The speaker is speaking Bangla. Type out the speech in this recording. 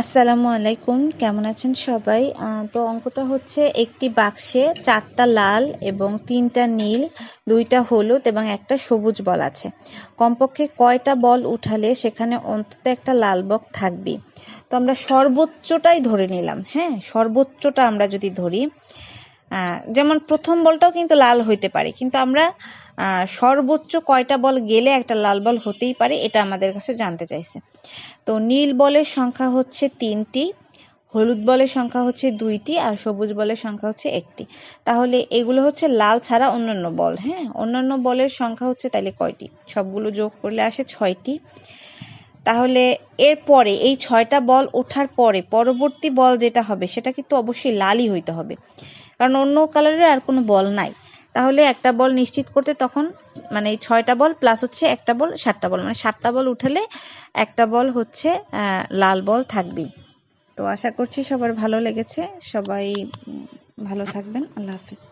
আসসালামু আলাইকুম, কেমন আছেন সবাই? তো অঙ্কটা হচ্ছে একটি বাক্সে চারটা লাল এবং তিনটা নীল, দুইটা হলুদ এবং একটা সবুজ বল আছে। কমপক্ষে কয়টা বল উঠালে সেখানে অন্তত একটা লাল বক থাকবে তো আমরা সর্বোচ্চটাই ধরে নিলাম হ্যাঁ? সর্বোচ্চটা আমরা যদি ধরি যেমন প্রথম বলটাও কিন্তু লাল হইতে পারে, কিন্তু আমরা সর্বোচ্চ কয়টা বল গেলে একটা লাল বল হতেই পারে এটা আমাদের কাছে জানতে চাইছে। তো নীল বলের সংখ্যা হচ্ছে তিনটি, হলুদ বলের সংখ্যা হচ্ছে দুইটি, আর সবুজ বলের সংখ্যা হচ্ছে একটি। তাহলে এগুলো হচ্ছে লাল ছাড়া অন্যান্য বল হ্যাঁ? অন্যান্য বলের সংখ্যা হচ্ছে তাহলে কয়টি? সবগুলো যোগ করলে আসে ছয়টি। তাহলে এরপরে এই ছয়টা বল ওঠার পরে পরবর্তী বল যেটা হবে সেটা কিন্তু অবশ্যই লালই হইতে হবে। কারণ অন্য কালারের আর কোনো বল নাই। তাহলে একটা বল নিশ্চিত করতে তখন মানে ছয়টা বল প্লাস হচ্ছে একটা বল সাতটা বল মানে সাতটা বল উঠালে একটা বল হচ্ছে লাল বল থাকবে তো আশা করছি সবার ভালো লেগেছে। সবাই ভালো থাকবেন। আল্লাহ হাফিজ।